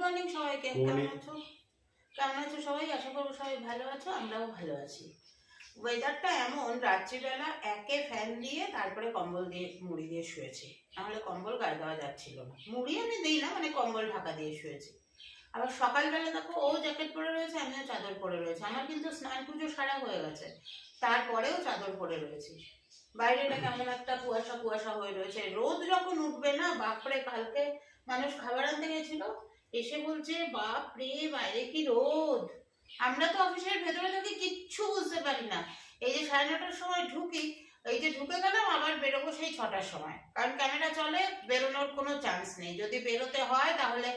Morning সবাইকে। কেমন আছো? কেমন আছো সবাই? আশা করব সবাই ভালো আছো আমরাও ভালো আছি। ওয়েদারটা এমন রাত্রিবেলা একে ফ্যান দিয়ে তারপরে কম্বল দিয়ে মুড়ি দিয়ে শুয়েছি। নাহলে কম্বল গায়ে দেওয়া যাচ্ছিল না। মুড়ি আমি দিই না মানে কম্বল ঢাকা দিয়ে শুয়েছি। আবার সকালবেলা দেখো ও জ্যাকেট পরে রয়েছে আমিও চাদর পরে রয়েছে। আমার কিন্তু স্নান পুজো সারা হয়ে গেছে। তারপরেও চাদর পরে রয়েছি। বাইরেটা কেমন একটা কুয়াশা কুয়াশা হয়ে রয়েছে। রোদ যখন উঠবে না বাপরে কালকে মানুষ খাবার আনতে গেছিল? এসে বলছে বাপ রে বাইরে কি রোদ? আমরা তো অফিসের ভেতরে থাকি কিচ্ছু বুঝতে পারি না। এই যে সাড়ে নটার সময় ঢুকি, এই যে ঢুকে গেলাম, আবার বেরোবো সেই ছটার সময়। কারণ ক্যামেরা চলে, বেরোনোর কোনো চান্স নেই। যদি বেরোতে হয়, তাহলে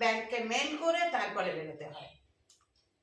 ব্যাংককে মেল করে তারপরে বেরোতে হয়।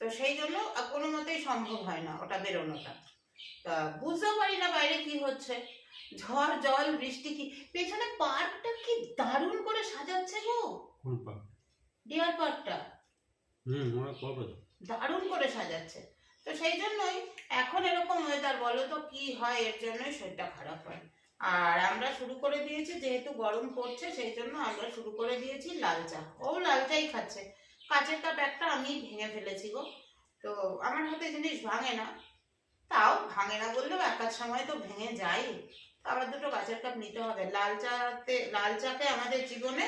তো সেই জন্য কোনো মতেই সম্ভব হয় না ওটা বেরোনোটা। তা বুঝতেও পারি না বাইরে কি হচ্ছে। ঝড়, জল, বৃষ্টি কি পেছনে পার্কটা কি দারুণ করে সাজাচ্ছে গো। কোন পা ডিয়ার পার্কটা হুম ওরা দারুণ করে সাজাচ্ছে। তো সেই জন্যই এখন এরকম ওয়েদার বলো তো কি হয় এর জন্যই শরীরটা খারাপ হয়। আর আমরা শুরু করে দিয়েছি যেহেতু গরম পড়ছে সেই জন্য আমরা শুরু করে দিয়েছি লাল চা। ও লাল চাই খাচ্ছে। কাঁচের কাপ একটা আমি ভেঙে ফেলেছি গো। তো আমার হাতে জিনিস ভাঙে না। তাও ভাঙে না বললেও একার সময় তো ভেঙে যায়। আবার দুটো কাঁচের কাপ নিতে হবে। লাল চাতে লাল চাকে আমাদের জীবনে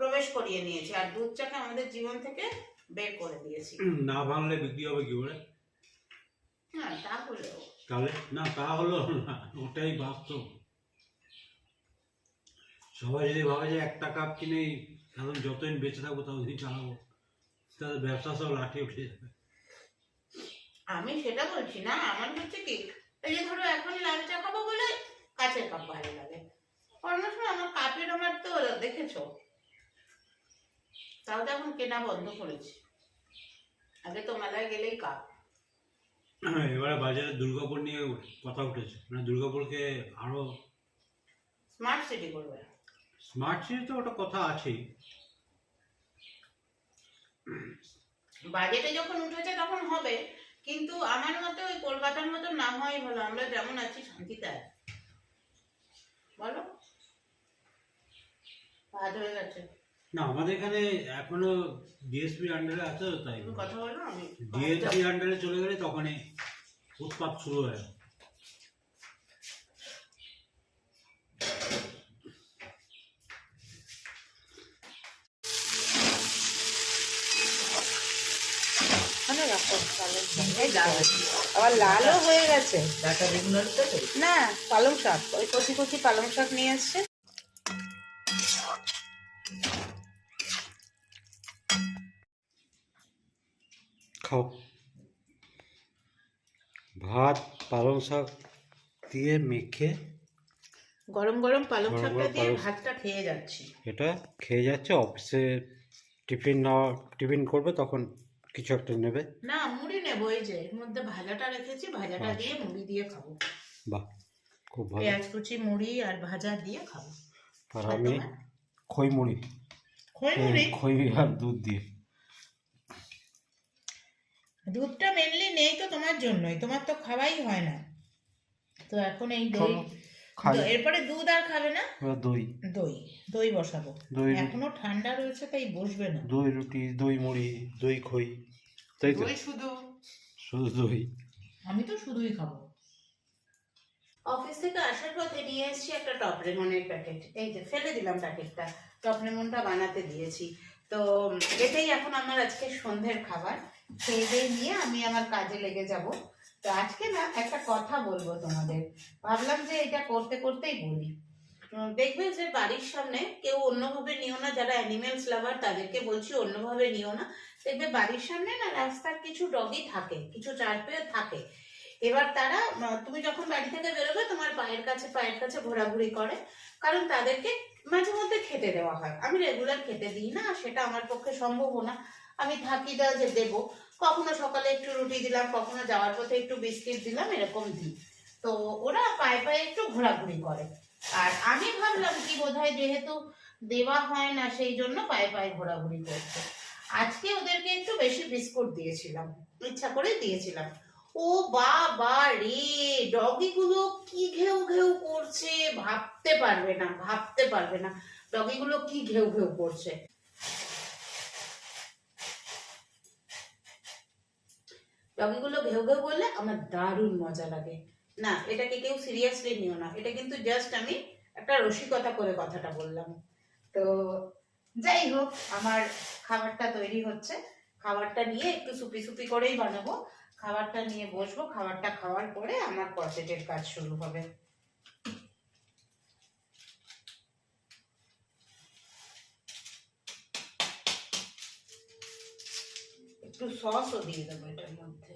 প্রবেশ করিয়ে নিয়েছি আর দুধ চাকে আমাদের জীবন থেকে বের করে দিয়েছি। না ভাঙলে বিক্রি হবে কি করে হ্যাঁ তা হলেও। তাহলে? না তা হলো না ওটাই বাস্তব। সবাই যদি ভাবে যে একটা কাপ কিনে এখন যতদিন বেঁচে থাকব ততদিন চালাবো তাদের ব্যবসা সব লাঠি উঠে যাবে। আমি সেটা বলছি না আমার হচ্ছে কি এই যে ধরো এখন লাল চা খাব বলে কাঁচের কাপ ভালো লাগে। অন্য সময় আমার কাপের আমার তো দেখেছ তাও তো এখন কেনা বন্ধ করেছি। আগে তো মেলায় গেলেই কাপ এবারে বাজারে দুর্গাপুর নিয়ে কথা উঠেছে। মানে দুর্গাপুরকে আরও স্মার্ট সিটি করবে। স্মার্ট সিটি তো ওটা কথা আছেই। বাজেটে যখন উঠেছে তখন হবে কিন্তু আমার মতে ওই কলকাতার মতো না হয় ভালো। আমরা যেমন আছি শান্তিতে আছি বলো? ভাত হয়ে গেছে। না আমাদের এখানে এখনও ডিএসপির আন্ডারে আছে তো তাই। তুমি কথা বলো আমি ডিএসপির আন্ডারে চলে গেলে তখনই উৎপাত শুরু হয়। আবার লালও হয়ে গেছে। না পালং শাক ওই কচি কচি পালং শাক নিয়ে এসছে। খাও। ভাত পালং শাক দিয়ে মেখে গরম গরম পালং শাকটা দিয়ে ভাতটা খেয়ে যাচ্ছি। এটা খেয়ে যাচ্ছে অফিসে টিফিন নেওয়া টিফিন করবে তখন কিছু একটা নেবে। না মুড়ি নেব এই যে এর মধ্যে ভাজাটা রেখেছি ভাজাটা আচ্ছা। দিয়ে মুড়ি দিয়ে খাব। বাহ খুব ভালো। পেঁয়াজ কুচি মুড়ি আর ভাজা দিয়ে খাব। আর আমি খই মুড়ি খই মুড়ি খই আর দুধ দিয়ে। দুধটা মেনলি নেই তো তোমার জন্যই তোমার তো খাওয়াই হয় না। তো এখন এই দই এরপরে দুধ আর খাবে না? দই। দই দই বসাবো। এখনও ঠান্ডা রয়েছে তাই বসবে না। দই রুটি দই মুড়ি দই খই তাই তো? দই শুধু। শুধু দই। আমি তো শুধুই খাব। অফিস থেকে আসার পথে নিয়ে এসেছি একটা টপ লেমনের প্যাকেট। এই যে ফেলে দিলাম প্যাকেটটা। টপ লেমনটা বানাতে দিয়েছি। তো এটাই এখন আমার আজকে সন্ধ্যের খাবার। খেয়ে নিয়ে আমি আমার কাজে লেগে যাব। তো আজকে না একটা কথা বলব তোমাদের। ভাবলাম যে এটা করতে করতেই বলি। দেখবে যে বাড়ির সামনে কেউ অন্যভাবে নিও না, যারা অ্যানিমেলস লাভার তাদেরকে বলছি অন্যভাবে নিও না। দেখবে বাড়ির সামনে না রাস্তার কিছু ডগই থাকে, কিছু চারপেয়ে থাকে। এবার তারা তুমি যখন বাড়ি থেকে বেরোবে, তোমার পায়ের কাছে পায়ের কাছে ঘোরাঘুরি করে। কারণ তাদেরকে মাঝে মধ্যে খেতে দেওয়া হয়। আমি রেগুলার খেতে দিই না, সেটা আমার পক্ষে সম্ভব না। আমি থাকি দা যে দেবো, কখনো সকালে একটু রুটি দিলাম, কখনো যাওয়ার পথে একটু বিস্কিট দিলাম, এরকম দিই। তো ওরা পায়ে পায়ে একটু ঘোরাঘুরি করে। আর আমি ভাবলাম কি বোধহয় যেহেতু দেওয়া হয় না, সেই জন্য পায়ে পায়ে ঘোরাঘুরি করছে। আজকে ওদেরকে একটু বেশি বিস্কুট দিয়েছিলাম, ইচ্ছা করে দিয়েছিলাম। ও বাবা রে, ডগিগুলো কি ঘেউ ঘেউ করছে ভাবতে পারবে না, ভাবতে পারবে না। ডগিগুলো কি ঘেউ ঘেউ করছে? ডগিগুলো ঘেউ ঘেউ বললে আমার দারুণ মজা লাগে। না, এটাকে কেউ সিরিয়াসলি নিও না। এটা কিন্তু জাস্ট আমি একটা রসিকতা করে কথাটা বললাম। তো যাই হোক, আমার খাবারটা তৈরি হচ্ছে। খাবারটা নিয়ে একটু সুপি সুপি করেই বানাবো। খাবারটা নিয়ে বসবো। খাবারটা খাওয়ার পরে আমার কর্সেটের কাজ শুরু হবে। একটু সসও দিয়ে দেবো এটার মধ্যে।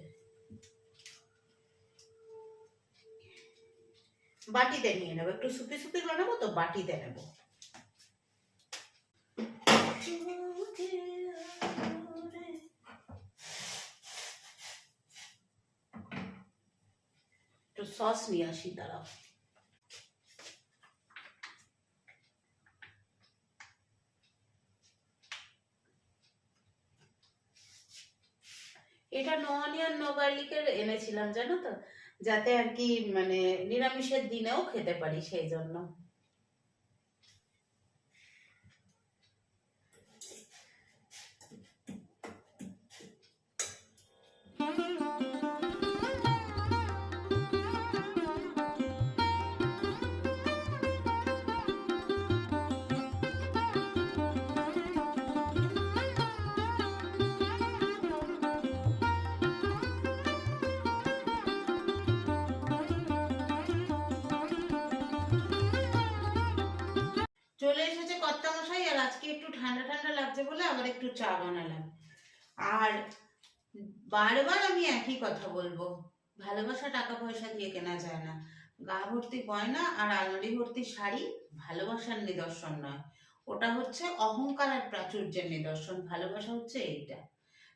বাটিতে নিয়ে নেব। একটু সুপি সুপি বানাবো তো বাটিতে নেব। একটু সস নিয়ে আসি, দাঁড়াও। এটা নো অনিয়ন নো গার্লিকের এনেছিলাম, জানো তো? যাতে আর কি মানে নিরামিষের দিনেও খেতে পারি সেই জন্য বলে আবার একটু চা বানালাম। আর বারবার আমি একই কথা বলব, ভালোবাসা টাকা পয়সা দিয়ে কেনা যায় না। গা ভর্তি গয়না আর আলমারি ভর্তি শাড়ি ভালোবাসার নিদর্শন নয়। ওটা হচ্ছে অহংকার আর প্রাচুর্যের নিদর্শন, ভালোবাসা হচ্ছে এইটা।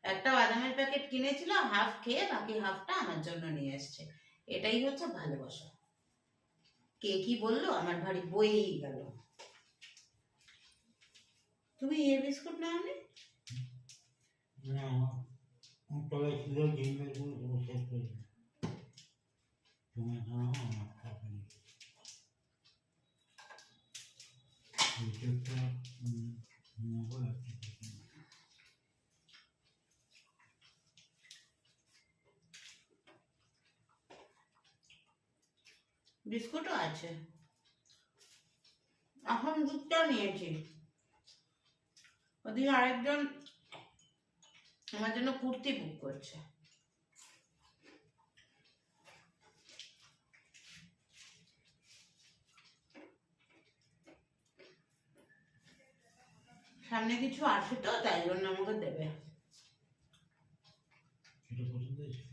একটা বাদামের প্যাকেট কিনেছিল হাফ খেয়ে বাকি হাফটা আমার জন্য নিয়ে এসছে। এটাই হচ্ছে ভালোবাসা। কে কি বলল? আমার ভারী বইয়েই গেল। তুমি এ বিস্কুট নাও নি আমার ছিল ডিমেরগুলো শেষ করে দিল তুমি খাও আমার খাবে না। নেব একটা বিস্কুটও আছে। এখন দুধটা নিয়েছি। ওদিকে আরেকজন আমার জন্য কুর্তি বুক করছে। সামনে কিছু আসে তো, তাই জন্য আমাকে দেবে। এটা পছন্দ হয়েছে?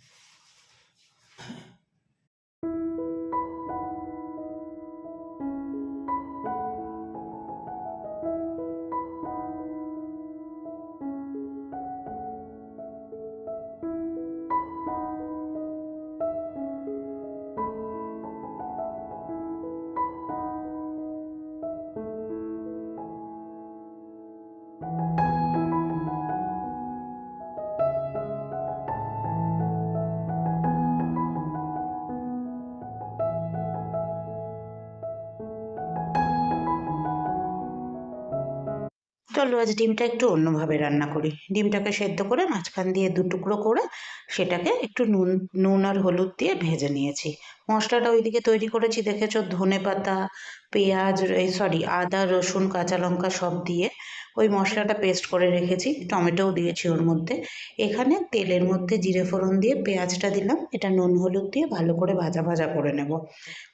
চলো আজ ডিমটা একটু অন্যভাবে রান্না করি। ডিমটাকে সেদ্ধ করে মাঝখান দিয়ে দু টুকরো করে সেটাকে একটু নুন নুন আর হলুদ দিয়ে ভেজে নিয়েছি। মশলাটা ওইদিকে তৈরি করেছি, দেখেছ? ধনে পাতা পেঁয়াজ সরি, আদা, রসুন, কাঁচা লঙ্কা সব দিয়ে ওই মশলাটা পেস্ট করে রেখেছি, টমেটোও দিয়েছি ওর মধ্যে। এখানে তেলের মধ্যে জিরে ফোড়ন দিয়ে পেঁয়াজটা দিলাম, এটা নুন হলুদ দিয়ে ভালো করে ভাজা ভাজা করে নেব।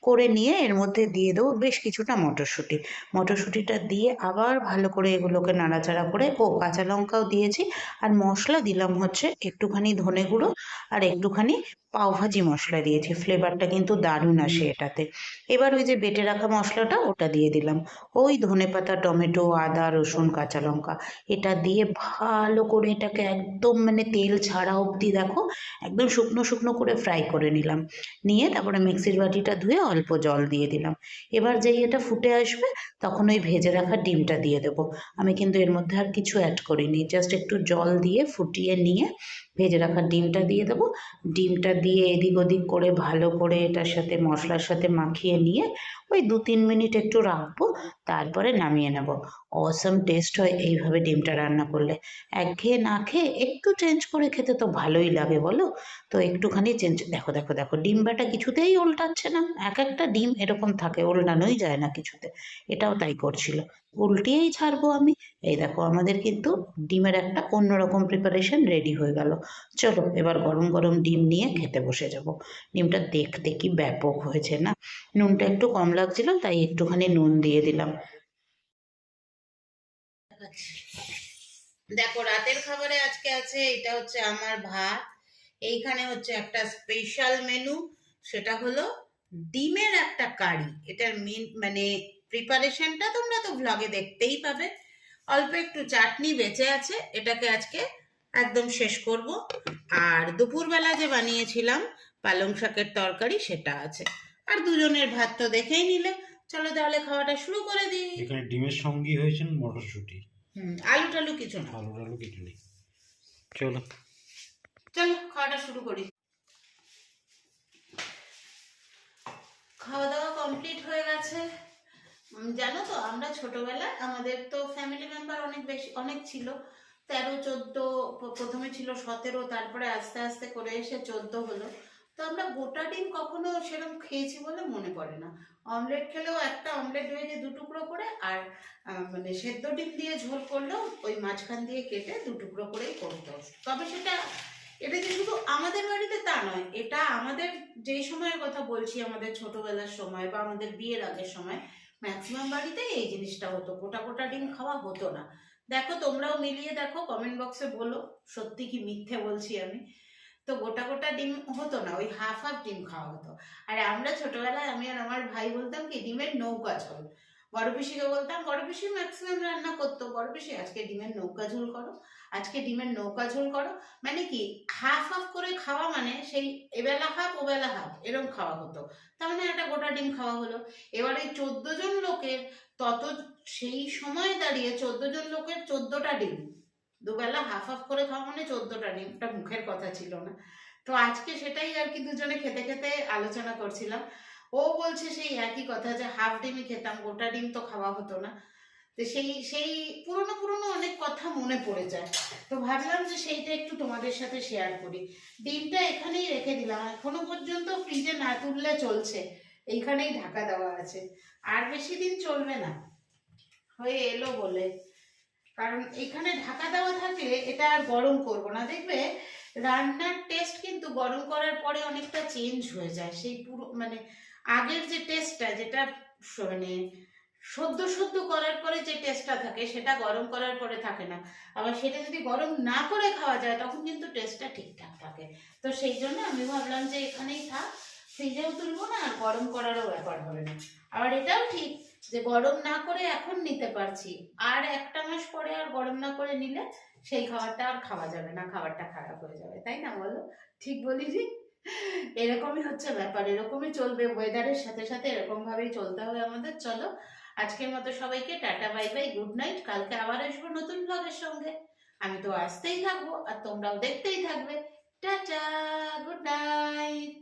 করে নিয়ে এর মধ্যে দিয়ে দেবো বেশ কিছুটা মটরশুঁটি। মটরশুঁটিটা দিয়ে আবার ভালো করে এগুলোকে নাড়াচাড়া করে, ও কাঁচা লঙ্কাও দিয়েছি, আর মশলা দিলাম হচ্ছে একটুখানি ধনে গুঁড়ো, আর একটুখানি পাওভাজি মশলা দিয়েছি। ফ্লেভারটা কিন্তু দারুণ আসে এটাতে। এবার ওই যে বেটে রাখা মশলাটা ওটা দিয়ে দিলাম। ওই ধনেপাতা টমেটো, আদা, রসুন, কাঁচা লঙ্কা এটা দিয়ে ভালো করে এটাকে একদম মানে তেল ছাড়া অবধি দেখো, একদম শুকনো শুকনো করে ফ্রাই করে নিলাম। নিয়ে তারপরে মিক্সির বাটিটা ধুয়ে অল্প জল দিয়ে দিলাম। এবার যেই এটা ফুটে আসবে তখন ওই ভেজে রাখা ডিমটা দিয়ে দেবো। আমি কিন্তু এর মধ্যে আর কিছু অ্যাড করিনি। জাস্ট একটু জল দিয়ে ফুটিয়ে নিয়ে ভেজে রাখা ডিমটা দিয়ে দেবো। ডিমটা দিয়ে এদিক ওদিক করে ভালো করে এটার সাথে মশলার সাথে মাখিয়ে নিয়ে ওই দু তিন মিনিট একটু রাখব, তারপরে নামিয়ে নেব। অসম টেস্ট হয় এইভাবে ডিমটা রান্না করলে। একঘেয়ে না খেয়ে একটু চেঞ্জ করে খেতে তো ভালোই লাগে বলো? তো একটুখানি চেঞ্জ দেখো দেখো দেখো, ডিম বাটা কিছুতেই উল্টাচ্ছে না। এক একটা ডিম এরকম থাকে, উল্টানোই যায় না কিছুতে। এটাও তাই করছিল। উল্টিয়েই ছাড়বো আমি। এই দেখো, আমাদের কিন্তু ডিমের একটা অন্যরকম প্রিপারেশন রেডি হয়ে গেল। চলো, এবার গরম গরম ডিম নিয়ে খেতে বসে যাব। ডিমটা দেখতে কি ব্যাপক হয়েছে না? নুনটা একটু কম লাগছিল, তাই একটুখানি নুন দিয়ে দিলাম। দেখো, রাতের খাবারে আজকে আছে, এটা হচ্ছে আমার ভাত। এইখানে হচ্ছে একটা স্পেশাল মেনু সেটা হলো ডিমের একটা কারি। এটার মেন মানে প্রিপারেশনটা তোমরা তো ভ্লগে দেখতেই পাবে। অল্প একটু চাটনি বেঁচে আছে, এটাকে আজকে একদম শেষ করব। আর দুপুরবেলা যে বানিয়েছিলাম, পালং শাকের তরকারি, সেটা আছে। আর দুজনের ভাত তো দেখেই নিলে। চলো তাহলে খাওয়াটা শুরু করে দিই। এখানে ডিমের সঙ্গী হয়েছেন মটরশুঁটি। হুম আলু টালু কিছু না। আলু টালু কিছু নেই। চলো। চলো খাওয়াটা শুরু করি। খাওয়া দাওয়া কমপ্লিট হয়ে গেছে। জানো তো আমরা ছোটবেলায় আমাদের তো ফ্যামিলি মেম্বার অনেক বেশি অনেক ছিল। তেরো চোদ্দ প্রথমে ছিল সতেরো তারপরে আস্তে আস্তে করে এসে চোদ্দ হলো। তো আমরা গোটা ডিম কখনো সেরকম খেয়েছি বলে মনে পড়ে না। অমলেট খেলেও একটা অমলেট ভেজে দু টুকরো করে আর মানে সেদ্ধ ডিম দিয়ে ঝোল করলেও ওই মাঝখান দিয়ে কেটে দু টুকরো করেই করতো তবে সেটা, এটা যে শুধু আমাদের বাড়িতে তা নয়, এটা আমাদের যেই সময়ের কথা বলছি, আমাদের ছোটবেলার সময় বা আমাদের বিয়ের আগের সময় ম্যাক্সিমাম বাড়িতেই এই জিনিসটা হতো। গোটা গোটা ডিম খাওয়া হতো না। দেখো তোমরাও মিলিয়ে দেখো কমেন্ট বক্সে বলো, সত্যি কি মিথ্যে বলছি আমি। তো গোটা গোটা ডিম হতো না, ওই হাফ হাফ ডিম খাওয়া হতো। আর আমরা ছোটবেলায় আমি আর আমার ভাই বলতাম কি, ডিমের নৌকা ঝোল। বড় পিসিকে বলতাম, বড় পিসি ম্যাক্সিমাম রান্না করতো, বড় পিসি আজকে ডিমের নৌকা ঝোল করো, আজকে ডিমের নৌকা ঝোল করো। মানে কি হাফ হাফ করে খাওয়া মানে সেই এবেলা হাফ ওবেলা হাফ এরকম খাওয়া হতো। তার মানে একটা গোটা ডিম খাওয়া হলো। এবার এই চোদ্দ জন লোকের তত, সেই সময় দাঁড়িয়ে চোদ্দ জন লোকের চোদ্দটা ডিম। দুবেলা হাফ হাফ করে খাওয়া মানে চোদ্দটা ডিম এটা মুখের কথা ছিল না। তো আজকে সেটাই আর কি দুজনে খেতে খেতে আলোচনা করছিলাম। ও বলছে সেই একই কথা যে হাফ ডিমই খেতাম, গোটা ডিম তো খাওয়া হতো না। তো সেই সেই পুরনো পুরনো অনেক কথা মনে পড়ে যায়। তো ভাবলাম যে সেইটা একটু তোমাদের সাথে শেয়ার করি। ডিমটা এখানেই রেখে দিলাম। এখনও পর্যন্ত ফ্রিজে না তুললে চলছে। এইখানেই ঢাকা দেওয়া আছে। আর বেশি দিন চলবে না। হয়ে এলো বলে। কারণ এখানে ঢাকা দেওয়া থাকলে এটা আর গরম করব না। দেখবে, রান্নার টেস্ট কিন্তু গরম করার পরে অনেকটা চেঞ্জ হয়ে যায়। সেই পুরো মানে আগের যে টেস্টটা যেটা মানে সদ্য সদ্য করার পরে যে টেস্টটা থাকে, সেটা গরম করার পরে থাকে না। আবার সেটা যদি গরম না করে খাওয়া যায়, তখন কিন্তু টেস্টটা ঠিকঠাক থাকে। তো সেই জন্য আমি ভাবলাম যে এখানেই থাক। ফ্রিজেও তুলবো না, আর গরম করারও ব্যাপার হবে না। আবার এটাও ঠিক যে গরম না করে এখন নিতে পারছি। আর একটা মাস পরে আর গরম না করে নিলে সেই খাবারটা আর খাওয়া যাবে না, খাবারটা খারাপ হয়ে যাবে, তাই না বলো? ঠিক বলি জি এরকমই হচ্ছে ব্যাপার, এরকমই চলবে ওয়েদারের সাথে সাথে এরকম ভাবেই চলতে হবে আমাদের, চলো। আজকের মতো সবাইকে tata bye bye good night কালকে আবার আসব নতুন ব্লগের সঙ্গে। আমি তো আসতেই থাকব, আর তোমরাও দেখতেই থাকবে। Tata good night